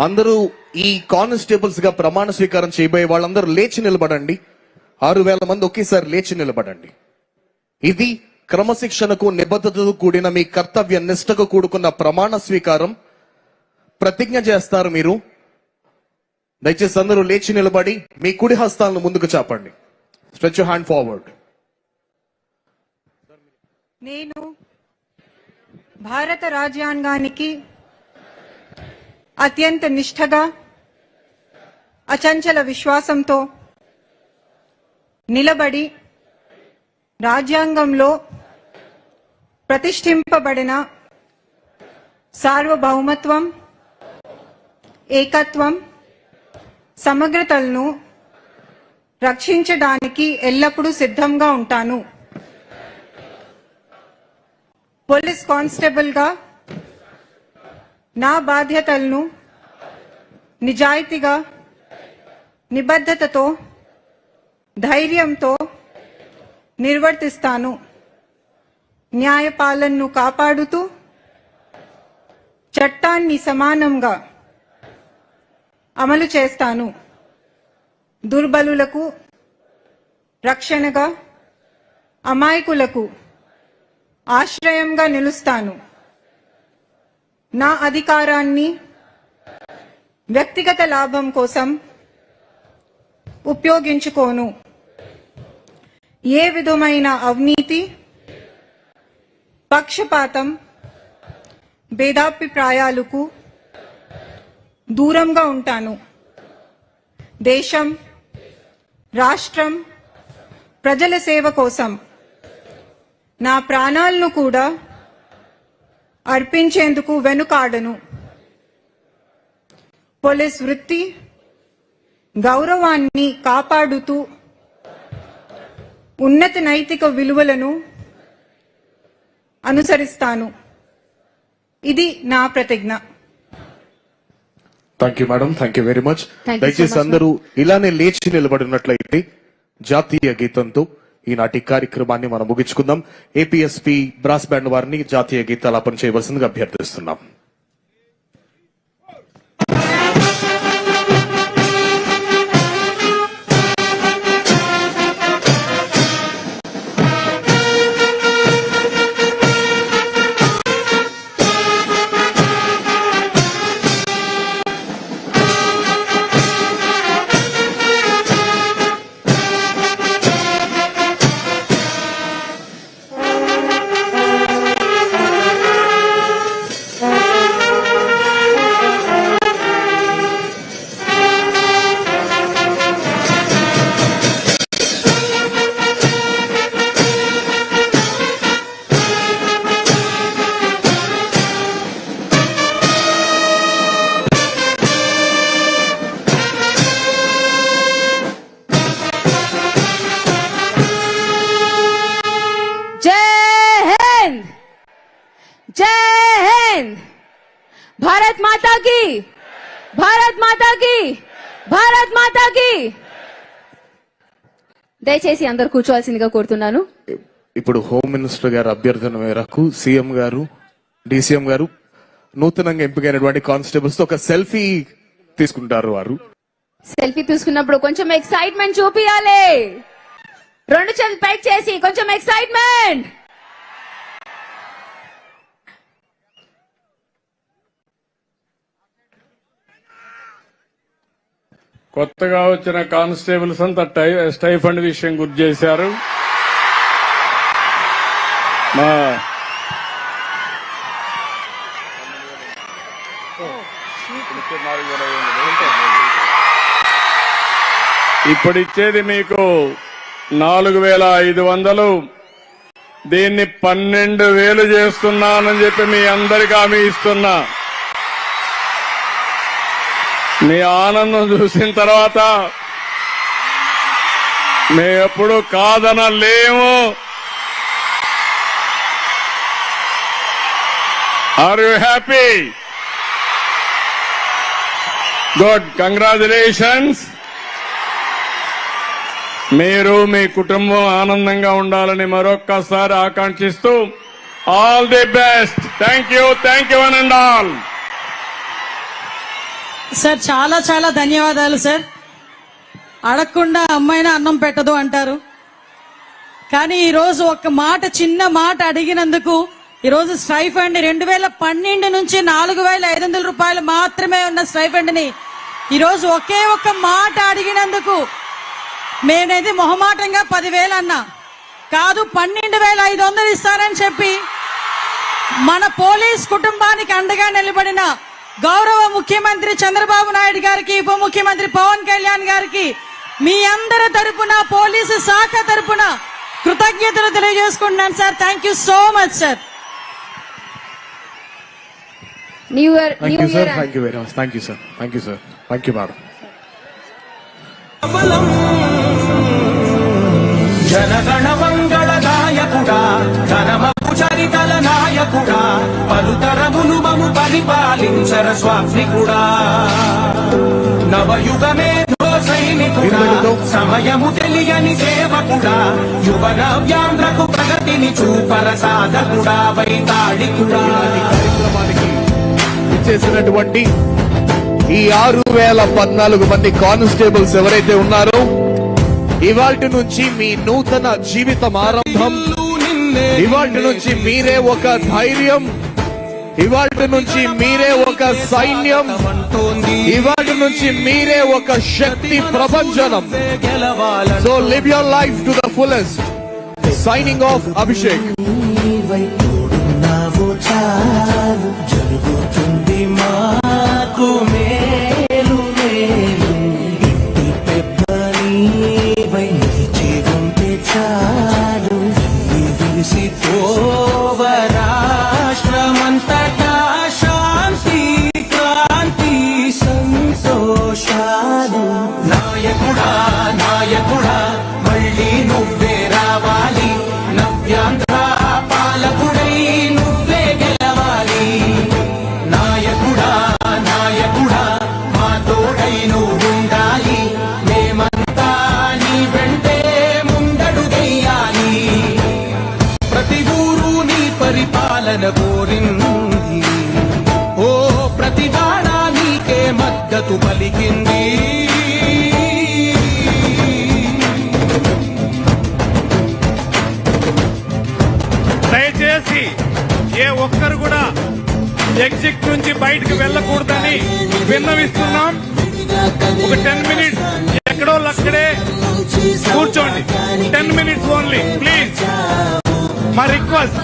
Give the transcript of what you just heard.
అందరూ ఈ కానిస్టేబుల్స్గా ప్రమాణ స్వీకారం చేయబోయే వాళ్ళందరూ లేచి నిలబడండి. ఆరు వేల మంది ఒకేసారి లేచి నిలబడండి. ఇది క్రమశిక్షణకు నిబద్ధతకు కూడిన మీ కర్తవ్య నిష్టకు కూడుకున్న ప్రమాణ స్వీకారం. ప్రతిజ్ఞ చేస్తారు మీరు. దయచేసి అందరూ లేచి నిలబడి మీ కుడి హస్తాలను ముందుకు చాపండి. స్ట్రెచ్ హ్యాండ్ ఫార్వర్డ్ నేను భారత రాజ్యాంగానికి అత్యంత నిష్ఠగా అచంచల విశ్వాసంతో నిలబడి రాజ్యాంగంలో ప్రతిష్ఠింపబడిన సార్వభౌమత్వం ఏకత్వం సమగ్రతలను రక్షించడానికి ఎల్లప్పుడూ సిద్ధంగా ఉంటాను. పోలీస్ కానిస్టేబుల్గా నా బాధ్యతలను నిజాయితీగా నిబద్ధతతో ధైర్యంతో నిర్వర్తిస్తాను. న్యాయపాలనను కాపాడుతూ చట్టాన్ని సమానంగా అమలు చేస్తాను. దుర్బలులకు రక్షణగా అమాయకులకు ఆశ్రయంగా నిలుస్తాను. నా అధికారాన్ని వ్యక్తిగత లాభం కోసం ఉపయోగించుకోను. ఏ విధమైన అవినీతి పక్షపాతం భేదాభిప్రాయాలకు దూరంగా ఉంటాను. దేశం రాష్ట్రం ప్రజల సేవ కోసం నా ప్రాణాలను కూడా అర్పించేందుకు వెనుకాడను. పోలీస్ వృత్తి గౌరవాన్ని కాపాడుతూ ఉన్నత నైతిక విలువలను అనుసరిస్తాను. ఇది నా ప్రతిజ్ఞ. Thank you madam thank you very much దయచేసి అందరూ ఇలానే లేచి నిలబడినట్లయితే జాతీయ గీతంతో ఈనాటి కార్యక్రమాన్ని మనం ముగించుకుందాం. ఏపీఎస్పీ బ్రాస్ బ్యాండ్ వారిని జాతీయ గీతాలాపన చేయవలసిందిగా అభ్యర్థిస్తున్నాం. जय हिंद। భారత్ माता की। భారత్ మాతాకి భారత్ మాతాకి దయచేసి అందరు కూర్చోవాల్సిందిగా కోరుతున్నాను. ఇప్పుడు హోమ్ మినిస్టర్ గారు అభ్యర్థన మేరకు సీఎం గారు డిసిఎం గారు నూతనంగా ఎంపికైనటువంటి కానిస్టేబుల్స్తో ఒక సెల్ఫీ తీసుకుంటారు వారు. సెల్ఫీ తీసుకున్నప్పుడు కొంచెం ఎక్సైట్మెంట్ చూపియాలి. రెండు చేతులు పైకి చేసి కొంచెం ఎక్సైట్మెంట్ కొత్తగా వచ్చిన కానిస్టేబుల్స్ అంతా టై స్టైఫండ్ విషయం గుర్తు చేశారు. మా ఇప్పుడు ఇచ్చేది మీకు నాలుగు వేల ఐదు వందలు. దీన్ని పన్నెండు వేలు చేస్తున్నానని చెప్పి మీ అందరికీ హామీ ఇస్తున్నా. మీ ఆనందం చూసిన తర్వాత మేమెప్పుడు కాదనలేము. Are you happy good congratulations మీరు మీ కుటుంబం ఆనందంగా ఉండాలని మరొక్కసారి ఆకాంక్షిస్తూ all the best thank you thank you one and all sir చాలా చాలా ధన్యవాదాలు సార్. అడగకుండా అమ్మాయిన అన్నం పెట్టదు అంటారు. కానీ ఈరోజు ఒక మాట చిన్న మాట అడిగినందుకు ఈరోజు స్ట్రైఫండ్ స్టైఫండ్ రెండు వేల పన్నెండు నుంచి నాలుగు వేల ఐదు వందల రూపాయలు మాత్రమే ఉన్న స్ట్రైఫండ్ని ఈరోజు ఒకే ఒక్క మాట అడిగినందుకు నేనైతే మొహమాటంగా పదివేలు అన్నా. కాదు పన్నెండు వేల ఐదు వందలు ఇస్తారని చెప్పి మన పోలీస్ కుటుంబానికి అండగా నిలబడిన గౌరవ ముఖ్యమంత్రి చంద్రబాబు నాయుడు గారికి ఉప ముఖ్యమంత్రి పవన్ కళ్యాణ్ గారికి మీ అందరి తరపున పోలీసు శాఖ తరపున కృతజ్ఞతలు తెలియజేసుకుంటున్నాను sir. Thank you so much sir new year thank new you sir year thank you very much thank you sir thank you sir thank you madam జనగణ మంగళ నాయకుడా ఘనమపు చరితల నాయకుడా పలుతరములు మము పరిపాలించర స్వామికుడా నవయుగమే సైనికుడా సమయము తెలియని సేవకుడా యువ నవ్యాంధ్రకు ప్రగతిని చూపర సాధకుడా వైతాళికుడా. కార్యక్రమానికి ఇచ్చేసినటువంటి ఈ ఆరు వేల పద్నాలుగు మంది కానిస్టేబుల్స్ ఎవరైతే ఉన్నారో ఇవాటి నుంచి మీ నూతన జీవితం ఆరంభం. ఇవాటి నుంచి మీరే ఒక ధైర్యం. ఇవాటి నుంచి మీరే ఒక సైన్యం. అంటోంది ఇవాటి నుంచి మీరే ఒక శక్తి గెలవాలని so live your life to the fullest signing off Abhishek జరుగుతుంది మాకు నాయకుడా నాయకుడా విన్నవిస్తున్నాం ఒక టెన్ మినిట్స్ ఎక్కడో అక్కడే కూర్చోండి. టెన్ మినిట్స్ ఓన్లీ ప్లీజ్ మా రిక్వెస్ట్